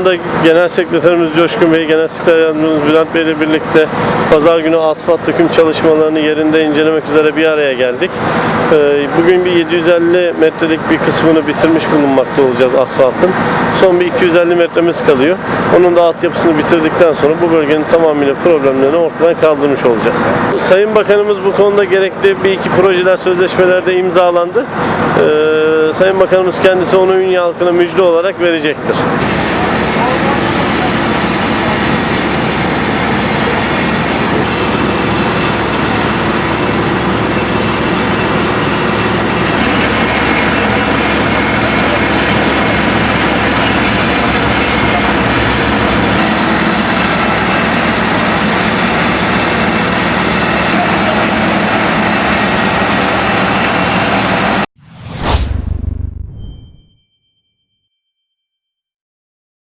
anda Genel Sekreterimiz Coşkun Bey, Genel Sekreter Yardımcımız Bülent Bey ile birlikte pazar günü asfalt döküm çalışmalarını yerinde incelemek üzere bir araya geldik. Ee, Bugün bir 750 metrelik bir kısmını bitirmiş bulunmakta olacağız asfaltın. Son bir 250 metremiz kalıyor. Onun da altyapısını bitirdikten sonra bu bölgenin tamamıyla problemlerini ortadan kaldırmış olacağız. Sayın Bakanımız bu konuda gerekli bir iki projeler sözleşmelerde imzalandı. Ee, Sayın Bakanımız kendisi onu Ünye halkına müjde olarak verecektir.